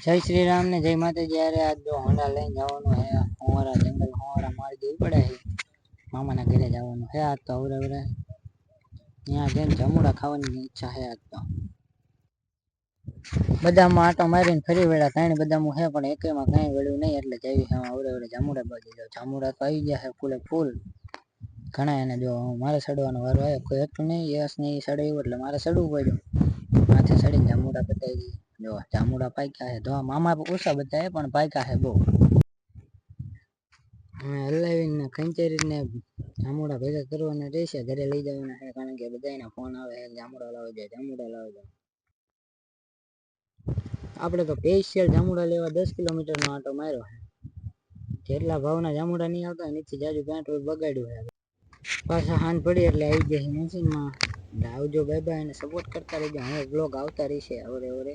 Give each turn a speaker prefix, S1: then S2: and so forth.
S1: જય શ્રી રામ ને જય માતાજી યારે આજ જો હોન્ડા લઈને જવાનું હે હોવારા જંગલ હોવારા મારી દેવી પડે છે મામાના ઘરે જવાનું હે આજ તો અવરે અવરે ત્યાં જઈને જમુડા ખાવાની ઈચ્છા હે આજ તો બધામાં આટો મારીને ફરી વેળા ત્રણ બધામાં હે પણ એકેયમાં કાંઈ વળ્યું નહીં એટલે જઈ હે અવરે અવરે જામુડા બાજુ જાવ જામુડા તો આવી ગયા હે ફૂલે ફૂલ ઘણા એને જો મારે સડવાનો વારો આવ્યો કોઈ હતું નહીં યસ ને એ સડે એવું એટલે મારે સડવું પડ્યું માથે સડીને જામુડા બતાવી જો જામુડા પાક્યા છે. તો મામા ઓછા બતાવે પણ પાક્યા છે બહુ. હલાવીને ખંચેરીને જામુડા ભેગા કરવાના રહેશે, ઘરે લઈ જવાના છે, કારણ કે બધાના ફોન આવે છે જામુડા લાવી જાય જામુડા લાવી જાય. આપણે તો સ્પેશિયલ જામુડા લેવા દસ કિલોમીટરનો આટો માર્યો છે. જેટલા ભાવના જામુડા નહીં આવતા નીચે જાજુ પેન્ટ બગાડ્યું છે પાછા હાન પડી એટલે આવી ગયા મશીનમાં આવજો બાય બાય અને સપોર્ટ કરતા રહેજો. હવે બ્લોગ આવતા રહેશે અવરે અવરે